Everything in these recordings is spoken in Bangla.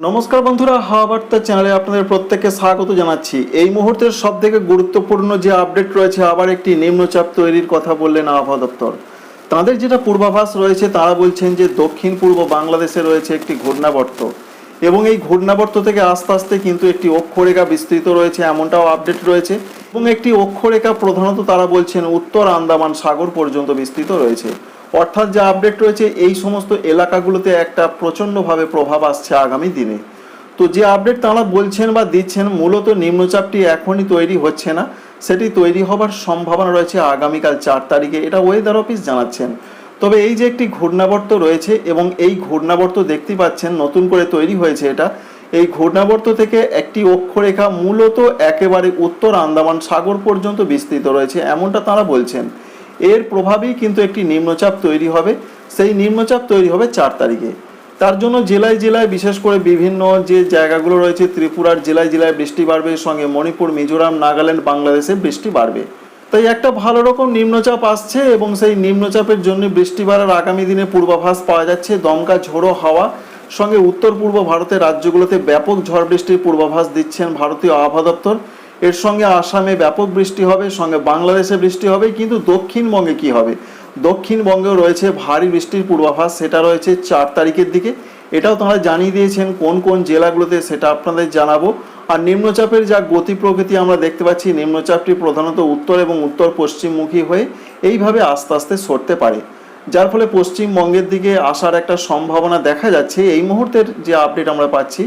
নমস্কার বন্ধুরা হাওয়া বার্তা চ্যানেলে আপনাদের প্রত্যেককে স্বাগত জানাচ্ছি। এই মুহূর্তের সব থেকে গুরুত্বপূর্ণ যে আপডেট রয়েছে, আবার একটি নিম্নচাপ তৈরির কথা বললেন আবহাওয়া দপ্তর। তাদের যেটা পূর্বাভাস রয়েছে, তারা বলছেন যে দক্ষিণ পূর্ব বাংলাদেশে রয়েছে একটি ঘূর্ণাবর্ত। এবং এই ঘূর্ণাবর্ত থেকে আস্তে আস্তে কিন্তু একটি অক্ষরেখা বিস্তৃত রয়েছে, এমনটাও আপডেট রয়েছে। এবং একটি অক্ষরেখা প্রধানত তারা বলছেন উত্তর আন্দামান সাগর পর্যন্ত বিস্তৃত রয়েছে। অর্থাৎ যা আপডেট রয়েছে, এই সমস্ত এলাকাগুলোতে একটা প্রচণ্ডভাবে প্রভাব আসছে আগামী দিনে। তো যে আপডেট তাঁরা বলছেন বা দিচ্ছেন, মূলত নিম্নচাপটি এখনই তৈরি হচ্ছে না। সেটি তৈরি হবার সম্ভাবনা রয়েছে আগামীকাল চার তারিখে। এটা ওয়েদার অফিস জানাচ্ছেন। তবে এই যে একটি ঘূর্ণাবর্ত রয়েছে এবং এই ঘূর্ণাবর্ত দেখতে পাচ্ছেন, নতুন করে তৈরি হয়েছে এটা। এই ঘূর্ণাবর্ত থেকে একটি অক্ষরেখা মূলত একেবারে উত্তর আন্দামান সাগর পর্যন্ত বিস্তৃত রয়েছে, এমনটা তারা বলছেন। এর প্রভাবেই কিন্তু একটি নিম্নচাপ তৈরি হবে। সেই নিম্নচাপ তৈরি হবে চার তারিখে। তার জন্য জেলায় জেলায়, বিশেষ করে বিভিন্ন যে জায়গাগুলো রয়েছে, ত্রিপুরার জেলায় জেলায় বৃষ্টি বাড়বে, সঙ্গে মণিপুর, মিজোরাম, নাগাল্যান্ড, বাংলাদেশে বৃষ্টি বাড়বে। তাই একটা ভালো রকম নিম্নচাপ আসছে এবং সেই নিম্নচাপের জন্য বৃষ্টি বাড়ার আগামী দিনে পূর্বাভাস পাওয়া যাচ্ছে। দমকা, ঝোড়ো হাওয়া, সঙ্গে উত্তর পূর্ব ভারতের রাজ্যগুলোতে ব্যাপক ঝড় বৃষ্টির পূর্বাভাস দিচ্ছেন ভারতীয় আবহাওয়া দপ্তর। এর সঙ্গে আসামে ব্যাপক বৃষ্টি হবে সঙ্গে বাংলাদেশে বৃষ্টি হবে, কিন্তু দক্ষিণবঙ্গে কি হবে? দক্ষিণবঙ্গেও রয়েছে ভারী বৃষ্টির পূর্বাভাস, সেটা রয়েছে চার তারিখের দিকে। এটাও তারা জানিয়ে দিয়েছেন কোন কোন জেলাগুলোতে, সেটা আপনাদের জানাব। আর নিম্নচাপের যা গতি প্রকৃতি, আমরা দেখতে পাচ্ছি নিম্নচাপটি প্রধানত উত্তর এবং উত্তর পশ্চিমমুখী হয়ে এইভাবে আস্তে আস্তে সরতে পারে। যার ফলে পশ্চিমবঙ্গের দিকে আসার একটা সম্ভাবনা দেখা যাচ্ছে। এই মুহূর্তের যে আপডেট আমরা পাচ্ছি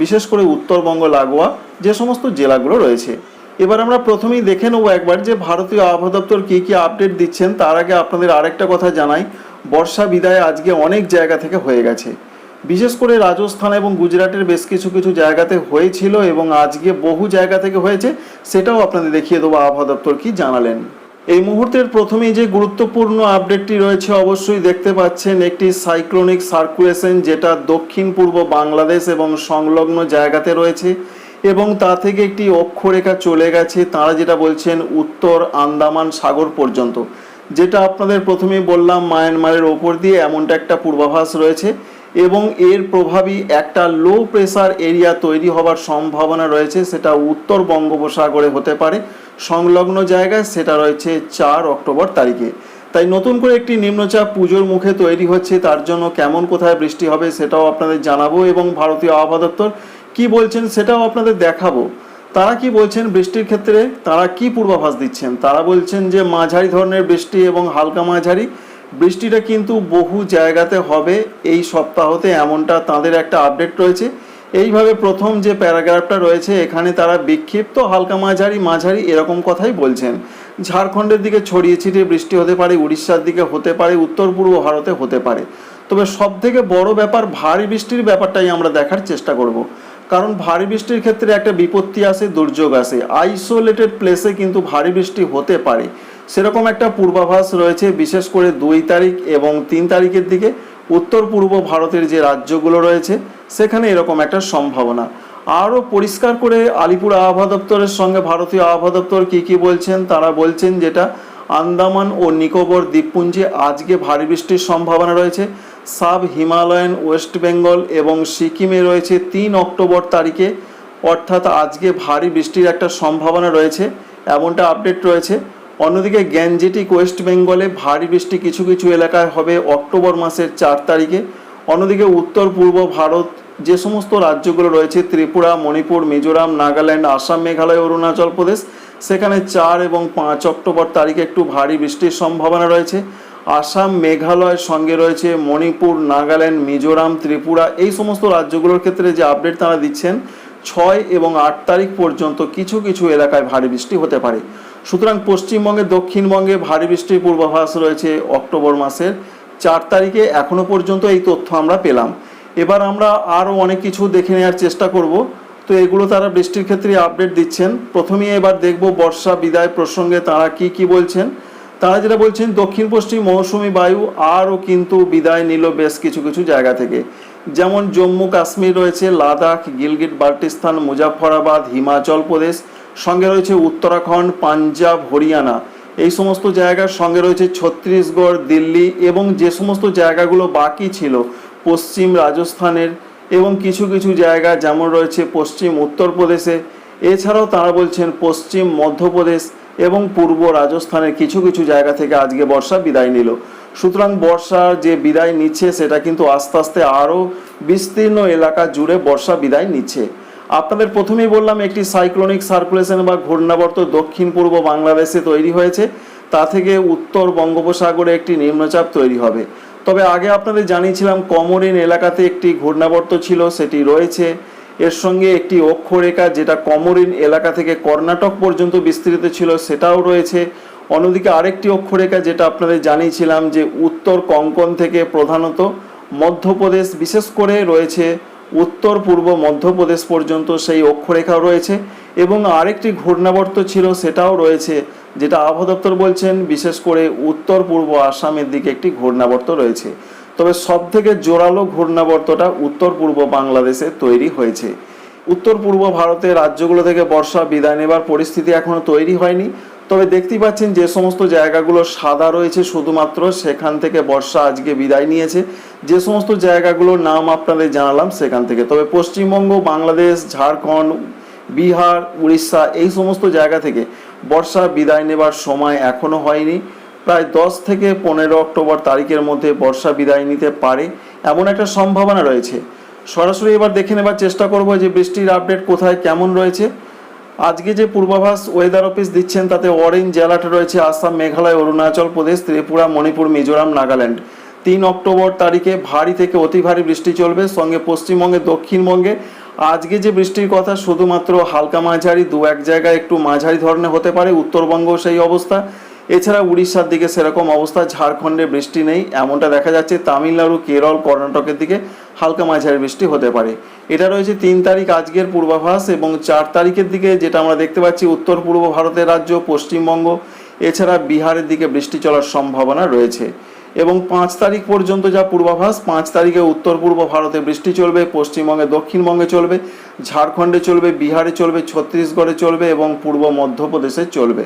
বিশেষ করে উত্তরবঙ্গ, লাগোয়া, যে সমস্ত জেলাগুলো রয়েছে। এবার আমরা প্রথমেই দেখে নেব একবার যে ভারতীয় আবহাওয়া দপ্তর কী কী আপডেট দিচ্ছেন। তার আগে আপনাদের আরেকটা কথা জানাই, বর্ষা বিদায় আজকে অনেক জায়গা থেকে হয়ে গেছে। বিশেষ করে রাজস্থান এবং গুজরাটের বেশ কিছু কিছু জায়গাতে হয়েছিল এবং আজকে বহু জায়গা থেকে হয়েছে, সেটাও আপনাদের দেখিয়ে দেবো আবহাওয়া দপ্তর কি জানালেন। এই মুহূর্তের প্রথমেই যে গুরুত্বপূর্ণ আপডেটটি রয়েছে অবশ্যই দেখতে পাচ্ছেন একটি সাইক্লোনিক সার্কুলেশন যেটা দক্ষিণ পূর্ব বাংলাদেশ এবং সংলগ্ন জায়গাতে রয়েছে এবং তা থেকে একটি অক্ষরেখা চলে গেছে, তারা যেটা বলছেন উত্তর আন্দামান সাগর পর্যন্ত। যেটা আপনাদের প্রথমেই বললাম, মায়ানমারের ওপর দিয়ে এমনটা একটা পূর্বাভাস রয়েছে এবং এর প্রভাবই একটা লো প্রেসার এরিয়া তৈরি হবার সম্ভাবনা রয়েছে, সেটা উত্তর বঙ্গোপসাগরে হতে পারে। সংলগ্ন জায়গায়, সেটা রয়েছে চার অক্টোবর তারিখে। তাই নতুন করে একটি নিম্নচাপ পুজোর মুখে তৈরি হচ্ছে, তার জন্য কেমন কোথায় বৃষ্টি হবে সেটাও আপনাদের জানাব এবং ভারতীয় আবহাওয়া দপ্তর কী বলছেন সেটাও আপনাদের দেখাবো। তারা কি বলছেন বৃষ্টির ক্ষেত্রে? তারা কি পূর্বাভাস দিচ্ছেন? তারা বলছেন যে মাঝারি ধরনের বৃষ্টি এবং হালকা মাঝারি, বৃষ্টিটা কিন্তু বহু জায়গাতে হবে, এই সপ্তাহতে এমনটা তাদের একটা আপডেট রয়েছে। এইভাবে প্রথম যে প্যারাগ্রাফটা রয়েছে, এখানে তারা বিক্ষিপ্ত, হালকা মাঝারি মাঝারি এরকম কথাই বলছেন। ঝাড়খণ্ডের দিকে ছড়িয়ে ছিটিয়ে বৃষ্টি হতে পারে, উড়িষ্যার দিকে হতে পারে, উত্তর পূর্ব ভারতে হতে পারে। তবে সব থেকে বড় ব্যাপার, ভারী বৃষ্টির ব্যাপারটাই আমরা দেখার চেষ্টা করব। কারণ ভারী বৃষ্টির ক্ষেত্রে একটা বিপত্তি আসে, দুর্যোগ আসে। আইসোলেটেড প্লেসে কিন্তু ভারী বৃষ্টি হতে পারে। সেরকম একটা পূর্বাভাস রয়েছে, বিশেষ করে দুই তারিখ এবং তিন তারিখের দিকে। উত্তর পূর্ব ভারতের যে রাজ্যগুলো রয়েছে, সেখানে এরকম একটা সম্ভাবনা। আরও পরিষ্কার করে আলিপুর আবহাওয়া দপ্তরের সঙ্গে ভারতীয় আবহাওয়া দপ্তর কী কী বলছেন? তারা বলছেন যেটা আন্দামান ও নিকোবর দ্বীপপুঞ্জে আজকে ভারী বৃষ্টির সম্ভাবনা রয়েছে। সাব হিমালয়ান, ওয়েস্ট বেঙ্গল এবং সিকিমে রয়েছে তিন অক্টোবর তারিখে, অর্থাৎ আজকে ভারী বৃষ্টির একটা সম্ভাবনা রয়েছে। এমনটা আপডেট রয়েছে। অন্যদিকে গ্যাঞ্জেটিক ওয়েস্ট বেঙ্গলে ভারী বৃষ্টি কিছু কিছু এলাকায় হবে অক্টোবর মাসের চার তারিখে। অন্যদিকে উত্তর পূর্ব ভারত যে সমস্ত রাজ্যগুলো রয়েছে, ত্রিপুরা, মণিপুর, মিজোরাম, নাগাল্যান্ড, আসাম, মেঘালয়, অরুণাচল প্রদেশ, সেখানে চার এবং পাঁচ অক্টোবর তারিখে একটু ভারী বৃষ্টির সম্ভাবনা রয়েছে। আসাম, মেঘালয়ের সঙ্গে রয়েছে মণিপুর, নাগাল্যান্ড, মিজোরাম, ত্রিপুরা, এই সমস্ত রাজ্যগুলোর ক্ষেত্রে যে আপডেট তারা দিচ্ছেন, ছয় এবং আট তারিখ পর্যন্ত কিছু কিছু এলাকায় ভারী বৃষ্টি হতে পারে। সুতরাং পশ্চিমবঙ্গে, দক্ষিণবঙ্গে ভারী বৃষ্টির পূর্বাভাস রয়েছে অক্টোবর মাসের। চার তারিখে এখনও পর্যন্ত এই তথ্য আমরা পেলাম। এবার আমরা আরও অনেক কিছু দেখে নেওয়ার চেষ্টা করব। তো এগুলো তারা বৃষ্টির ক্ষেত্রে আপডেট দিচ্ছেন। প্রথমেই এবার দেখব বর্ষা বিদায় প্রসঙ্গে তারা কি কি বলছেন। তারা যেটা বলছেন, দক্ষিণ পশ্চিম মৌসুমি বায়ু আরও কিন্তু বিদায় নিল বেশ কিছু কিছু জায়গা থেকে। যেমন জম্মু কাশ্মীর রয়েছে, লাদাখ, গিলগিট, বাল্টিস্তান মুজাফরাবাদ হিমাচল প্রদেশ সঙ্গে রয়েছে উত্তরাখণ্ড, পাঞ্জাব, হরিয়ানা। এই সমস্ত জায়গার সঙ্গে রয়েছে ছত্তিশগড়, দিল্লি এবং যে সমস্ত জায়গাগুলো বাকি ছিল, পশ্চিম রাজস্থানের এবং কিছু কিছু জায়গা যেমন রয়েছে পশ্চিম উত্তরপ্রদেশে এছাড়াও তারা বলছেন পশ্চিম মধ্যপ্রদেশ এবং পূর্ব রাজস্থানের কিছু কিছু জায়গা থেকে আজকে বর্ষা বিদায় নিল। সুতরাং বর্ষা যে বিদায় নিচ্ছে, সেটা কিন্তু আস্তে আস্তে আরও বিস্তীর্ণ এলাকা জুড়ে বর্ষা বিদায় নিচ্ছে। আপনাদের প্রথমেই বললাম, একটি সাইক্লোনিক সার্কুলেশন বা ঘূর্ণাবর্ত দক্ষিণ পূর্ব বাংলাদেশে তৈরি হয়েছে। তা থেকে উত্তর বঙ্গোপসাগরে একটি নিম্নচাপ তৈরি হবে। তবে আগে আপনাদের জানিয়েছিলাম, কমরিন এলাকাতে একটি ঘূর্ণাবর্ত ছিল, সেটি রয়েছে। এর সঙ্গে একটি অক্ষরেখা, যেটা কমরিন এলাকা থেকে কর্ণাটক পর্যন্ত বিস্তৃত ছিল, সেটাও রয়েছে। অন্যদিকে আরেকটি অক্ষরেখা, যেটা আপনাদের জানিয়েছিলাম যে উত্তর কঙ্কন থেকে প্রধানত মধ্যপ্রদেশ, বিশেষ করে রয়েছে উত্তর, পূর্ব, মধ্যপ্রদেশ পর্যন্ত সেই অক্ষরেখাও রয়েছে এবং আরেকটি ঘূর্ণাবর্ত ছিল সেটাও রয়েছে, যেটা আবহাওয়া দপ্তর বলছেন, বিশেষ করে উত্তর, পূর্ব আসামের দিকে একটি ঘূর্ণাবর্ত রয়েছে। তবে সব থেকে জোরালো ঘূর্ণাবর্তটা উত্তর, পূর্ব বাংলাদেশে তৈরি হয়েছে। উত্তর, পূর্ব ভারতের রাজ্যগুলো থেকে বর্ষা বিদায় নেবার পরিস্থিতি এখনও তৈরি হয়নি। তবে দেখতেই পাচ্ছেন যে সমস্ত জায়গাগুলো সাদা রয়েছে, শুধুমাত্র সেখান থেকে বর্ষা আজকে বিদায় নিয়েছে। যে সমস্ত জায়গাগুলোর নাম আপনাদের জানালাম সেখান থেকে। তবে পশ্চিমবঙ্গ, বাংলাদেশ, ঝাড়খণ্ড, বিহার, উড়িষ্যা এই সমস্ত জায়গা থেকে বর্ষা বিদায় নেবার সময় এখনও হয়নি। প্রায় দশ থেকে পনেরো অক্টোবর তারিখের মধ্যে বর্ষা বিদায় নিতে পারে এমন একটা সম্ভাবনা রয়েছে। সরাসরি এবার দেখে নেবার চেষ্টা করব যে বৃষ্টির আপডেট কোথায়, কেমন রয়েছে। আজকে যে পূর্বাভাস ওয়েদার অফিস দিচ্ছেন, তাতে অরেঞ্জ অ্যালার্ট রয়েছে আসাম, মেঘালয়, অরুণাচল প্রদেশ, ত্রিপুরা, মণিপুর, মিজোরাম, নাগাল্যান্ড। তিন অক্টোবর তারিখে ভারী থেকে অতি ভারী বৃষ্টি চলবে, সঙ্গে পশ্চিমবঙ্গে, দক্ষিণবঙ্গে। আজকে যে বৃষ্টির কথা, শুধুমাত্র হালকা মাঝারি, দু এক জায়গায় একটু মাঝারি ধরনের হতে পারে উত্তরবঙ্গ সেই অবস্থা। এছাড়া উড়িষ্যার দিকে সেরকম অবস্থা, ঝাড়খণ্ডে বৃষ্টি নেই, এমনটা দেখা যাচ্ছে, তামিলনাড়ু, কেরল, কর্ণাটকের দিকে। হালকা মাঝারি বৃষ্টি হতে পারে। এটা রয়েছে তিন তারিখ আজকের পূর্বাভাস এবং চার তারিখের দিকে যেটা আমরা দেখতে পাচ্ছি উত্তর পূর্ব ভারতের রাজ্য, পশ্চিমবঙ্গ, এছাড়া বিহারের দিকে বৃষ্টি চলার সম্ভাবনা রয়েছে। এবং পাঁচ তারিখ পর্যন্ত যা পূর্বাভাস, পাঁচ তারিখে উত্তর পূর্ব ভারতে বৃষ্টি চলবে, পশ্চিমবঙ্গে দক্ষিণবঙ্গে চলবে, ঝাড়খণ্ডে চলবে, বিহারে চলবে, ছত্তিশগড়ে চলবে এবং পূর্ব মধ্যপ্রদেশে চলবে।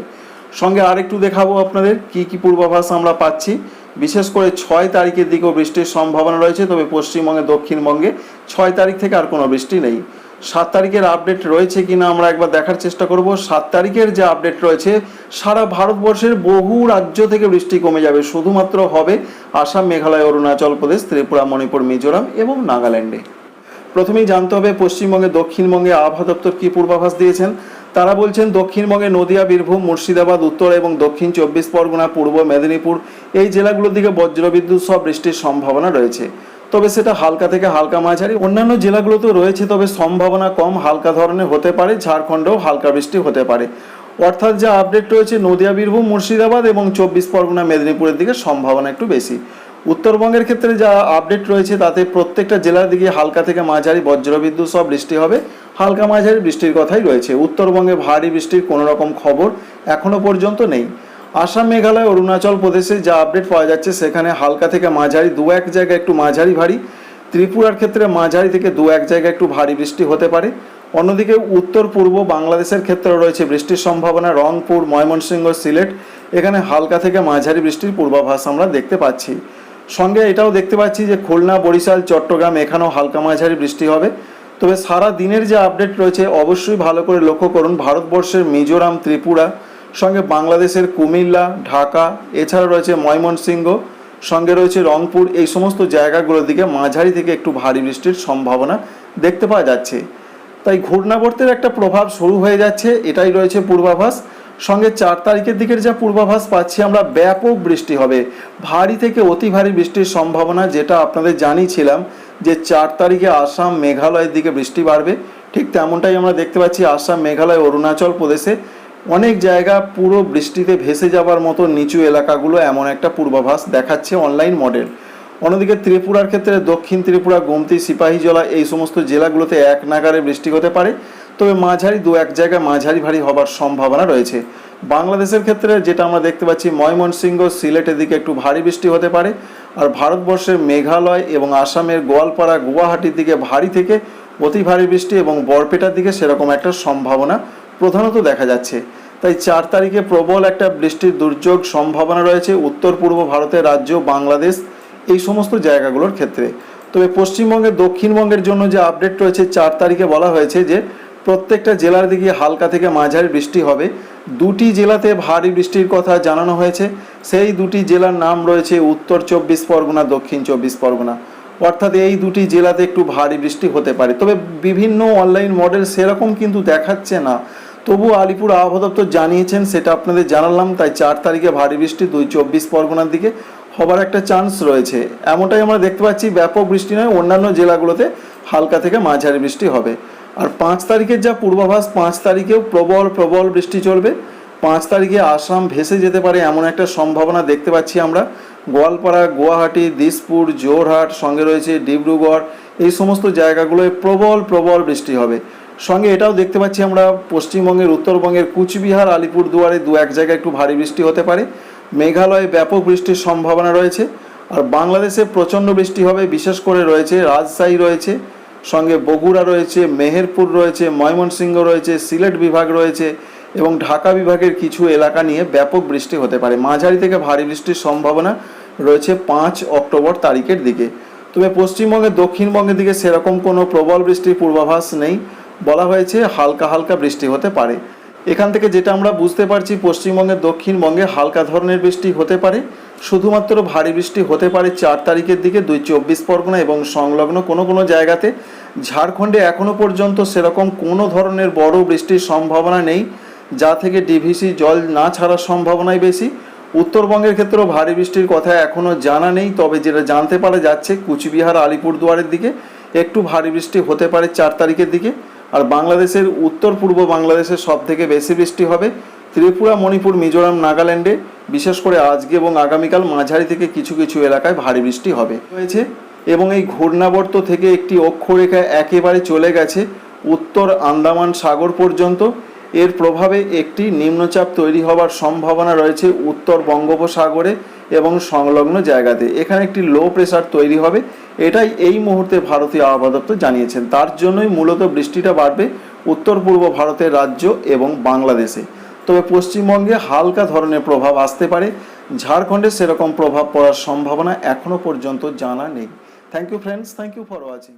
সঙ্গে আরেকটু দেখাবো আপনাদের, কি কি পূর্বাভাস আমরা পাচ্ছি। বিশেষ করে ছয় তারিখের দিকেও বৃষ্টির সম্ভাবনা রয়েছে, তবে পশ্চিমবঙ্গে, দক্ষিণবঙ্গে ছয় তারিখ থেকে আর কোনো বৃষ্টি নেই। সাত তারিখের আপডেট রয়েছে কিনা আমরা একবার দেখার চেষ্টা করব। সাত তারিখের যে আপডেট রয়েছে, সারা ভারতবর্ষের বহু রাজ্য থেকে বৃষ্টি কমে যাবে, শুধুমাত্র হবে আসাম, মেঘালয়, অরুণাচল প্রদেশ, ত্রিপুরা, মণিপুর, মিজোরাম এবং নাগাল্যান্ডে। প্রথমেই জানতে হবে পশ্চিমবঙ্গে, দক্ষিণবঙ্গে আবহাওয়া দপ্তর কি পূর্বাভাস দিয়েছেন। তারা বলছেন দক্ষিণবঙ্গে নদিয়া, বীরভূম, মুর্শিদাবাদ, উত্তর এবং দক্ষিণ চব্বিশ পরগনা, পূর্ব মেদিনীপুর এই জেলাগুলোর দিকে বজ্রবিদ্যুৎ সহ বৃষ্টির সম্ভাবনা রয়েছে। তবে সেটা হালকা থেকে হালকা মাঝারি। অন্যান্য জেলাগুলোতেও রয়েছে, তবে সম্ভাবনা কম, হালকা ধরনের হতে পারে, ঝাড়খণ্ডেও হালকা বৃষ্টি হতে পারে। অর্থাৎ যা আপডেট রয়েছে, নদিয়া, বীরভূম, মুর্শিদাবাদ এবং চব্বিশ পরগনা, মেদিনীপুরের দিকে সম্ভাবনা একটু বেশি। উত্তরবঙ্গের ক্ষেত্রে যা আপডেট রয়েছে, তাতে প্রত্যেকটা জেলার দিকে হালকা থেকে মাঝারি বজ্রবিদ্যুৎ সব বৃষ্টি হবে। হালকা মাঝারি বৃষ্টির কথাই রয়েছে। উত্তরবঙ্গে ভারী বৃষ্টির কোনো রকম খবর এখনও পর্যন্ত নেই। আসাম, মেঘালয়, অরুণাচল প্রদেশে যা আপডেট পাওয়া যাচ্ছে, সেখানে হালকা থেকে মাঝারি দু এক জায়গায় একটু মাঝারি ভারী। ত্রিপুরার ক্ষেত্রে মাঝারি থেকে দু এক জায়গায় একটু ভারী বৃষ্টি হতে পারে। অন্যদিকে উত্তর, পূর্ব বাংলাদেশের ক্ষেত্রে রয়েছে বৃষ্টির সম্ভাবনা। রংপুর, ময়মনসিংহ, সিলেট, এখানে হালকা থেকে মাঝারি বৃষ্টির পূর্বাভাস আমরা দেখতে পাচ্ছি। সঙ্গে এটাও দেখতে পাচ্ছি যে খুলনা, বরিশাল, চট্টগ্রাম, এখানেও হালকা মাঝারি বৃষ্টি হবে। তবে সারা দিনের যে আপডেট রয়েছে, অবশ্যই ভালো করে লক্ষ্য করুন ভারতবর্ষের মিজোরাম, ত্রিপুরা, সঙ্গে বাংলাদেশের কুমিল্লা, ঢাকা, এছাড়া রয়েছে ময়মনসিংহ, সঙ্গে রয়েছে রংপুর, এই সমস্ত জায়গাগুলোর দিকে মাঝারি থেকে একটু ভারী বৃষ্টির সম্ভাবনা দেখতে পাওয়া যাচ্ছে। তাই ঘূর্ণাবর্তের একটা প্রভাব শুরু হয়ে যাচ্ছে, এটাই রয়েছে পূর্বাভাস। সঙ্গে চার তারিখের দিকের যা পূর্বাভাস পাচ্ছি আমরা, ব্যাপক বৃষ্টি হবে। ভারী থেকে অতি ভারী বৃষ্টির সম্ভাবনা, যেটা আপনাদের জানিয়েছিলাম যে চার তারিখে আসাম মেঘালয়ের দিকে বৃষ্টি বাড়বে, ঠিক তেমনটাই আমরা দেখতে পাচ্ছি আসাম, মেঘালয়, অরুণাচল প্রদেশে অনেক জায়গা পুরো বৃষ্টিতে ভেসে যাবার মতো নিচু এলাকাগুলো এমন একটা পূর্বাভাস দেখাচ্ছে অনলাইন মডেল অন্যদিকে ত্রিপুরার ক্ষেত্রে দক্ষিণ ত্রিপুরা, গোমতি সিপাহীজলা এই সমস্ত জেলাগুলোতে এক নাগারে বৃষ্টি হতে পারে। তবে মাঝারি দু এক জায়গায় মাঝারি ভারী হবার সম্ভাবনা রয়েছে। বাংলাদেশের ক্ষেত্রে যেটা আমরা দেখতে পাচ্ছি, ময়মনসিংহ, সিলেটের দিকে একটু ভারী বৃষ্টি হতে পারে। আর ভারতবর্ষের মেঘালয় এবং আসামের গোয়ালপাড়া গুয়াহাটির দিকে ভারী থেকে অতি ভারী বৃষ্টি এবং বরপেটার দিকে সেরকম একটা সম্ভাবনা প্রধানত দেখা যাচ্ছে। তাই চার তারিখে প্রবল একটা বৃষ্টির দুর্যোগ সম্ভাবনা রয়েছে উত্তর পূর্ব ভারতের রাজ্য বাংলাদেশ, এই সমস্ত জায়গাগুলোর ক্ষেত্রে। তবে পশ্চিমবঙ্গের দক্ষিণবঙ্গের জন্য যে আপডেট রয়েছে, চার তারিখে বলা হয়েছে যে প্রত্যেকটা জেলার দিকে হালকা থেকে মাঝারি বৃষ্টি হবে। দুটি জেলাতে ভারী বৃষ্টির কথা জানানো হয়েছে। সেই দুটি জেলার নাম রয়েছে উত্তর চব্বিশ পরগনা, দক্ষিণ চব্বিশ পরগনা। অর্থাৎ এই দুটি জেলাতে একটু ভারী বৃষ্টি হতে পারে। তবে বিভিন্ন অনলাইন মডেল সেরকম কিন্তু দেখাচ্ছে না। তবু আলিপুর আবহাওয়া দপ্তর জানিয়েছেন, সেটা আপনাদের জানালাম, তাই চার তারিখে ভারী বৃষ্টি, দুই চব্বিশ পরগনার দিকে হবার একটা চান্স রয়েছে। এমনটাই আমরা দেখতে পাচ্ছি, ব্যাপক বৃষ্টি নয়, অন্যান্য জেলাগুলোতে হালকা থেকে মাঝারি বৃষ্টি হবে। আর পাঁচ তারিখের যা পূর্বাভাস, পাঁচ তারিখেও প্রবল প্রবল বৃষ্টি চলবে। পাঁচ তারিখে আসাম ভেসে যেতে পারে এমন একটা সম্ভাবনা দেখতে পাচ্ছি আমরা। গোয়ালপাড়া, গুয়াহাটি, দিসপুর জোরহাট সঙ্গে রয়েছে ডিব্রুগড়, এই সমস্ত জায়গাগুলোয় প্রবল প্রবল বৃষ্টি হবে। সঙ্গে এটাও দেখতে পাচ্ছি আমরা পশ্চিমবঙ্গের, উত্তরবঙ্গের কুচবিহার, আলিপুরদুয়ারে দু এক জায়গায় একটু ভারী বৃষ্টি হতে পারে। মেঘালয়ে ব্যাপক বৃষ্টির সম্ভাবনা রয়েছে। আর বাংলাদেশে প্রচণ্ড বৃষ্টি হবে, বিশেষ করে রয়েছে রাজশাহী রয়েছে। সঙ্গে বগুড়া রয়েছে, মেহেরপুর রয়েছে, ময়মনসিংহ রয়েছে, সিলেট বিভাগ রয়েছে এবং ঢাকা বিভাগের কিছু এলাকা নিয়ে ব্যাপক বৃষ্টি হতে পারে। মাঝারি থেকে ভারী বৃষ্টির সম্ভাবনা রয়েছে পাঁচ অক্টোবর তারিখের দিকে। তবে পশ্চিমবঙ্গে দক্ষিণবঙ্গের দিকে সেরকম কোনো প্রবল বৃষ্টির পূর্বাভাস নেই। বলা হয়েছে হালকা হালকা বৃষ্টি হতে পারে। এখান থেকে যেটা আমরা বুঝতে পারছি, পশ্চিমবঙ্গের দক্ষিণবঙ্গে হালকা ধরনের বৃষ্টি হতে পারে। শুধুমাত্র ভারী বৃষ্টি হতে পারে চার তারিখের দিকে, দুই চব্বিশ পরগনা এবং সংলগ্ন কোনো কোনো জায়গাতে। ঝাড়খণ্ডে এখনও পর্যন্ত সেরকম কোনো ধরনের বড় বৃষ্টির সম্ভাবনা নেই, যা থেকে ডিভিসি জল না ছাড়ার সম্ভাবনাই বেশি। উত্তরবঙ্গের ক্ষেত্রেও ভারী বৃষ্টির কথা এখনও জানা নেই, তবে যেটা জানতে পারা যাচ্ছে, কুচবিহার, আলিপুরদুয়ারের দিকে একটু ভারী বৃষ্টি হতে পারে চার তারিখের দিকে। আর বাংলাদেশের উত্তর পূর্ব বাংলাদেশের সব থেকে বেশি বৃষ্টি হবে। ত্রিপুরা, মণিপুর, মিজোরাম, নাগাল্যান্ডে, বিশেষ করে আজকে এবং আগামীকাল মাঝারি থেকে কিছু কিছু এলাকায় ভারী বৃষ্টি হবে। হয়েছে এবং এই ঘূর্ণাবর্ত থেকে একটি অক্ষরেখা একেবারে চলে গেছে উত্তর আন্দামান সাগর পর্যন্ত। এর প্রভাবে একটি নিম্নচাপ তৈরি হওয়ার সম্ভাবনা রয়েছে উত্তর বঙ্গোপসাগরে এবং সংলগ্ন জায়গাতে। এখানে একটি লো প্রেসার তৈরি হবে। এটাই এই মুহূর্তে ভারতীয় আবহাওয়া দপ্তর জানিয়েছেন। তার জন্যই মূলত বৃষ্টিটা বাড়বে উত্তর পূর্ব ভারতের রাজ্য এবং বাংলাদেশে। তবে পশ্চিমবঙ্গে হালকা ধরনের প্রভাব আসতে পারে। ঝাড়খণ্ডে সেরকম প্রভাব পড়ার সম্ভাবনা এখনও পর্যন্ত জানা নেই। Thank you friends thank you for watching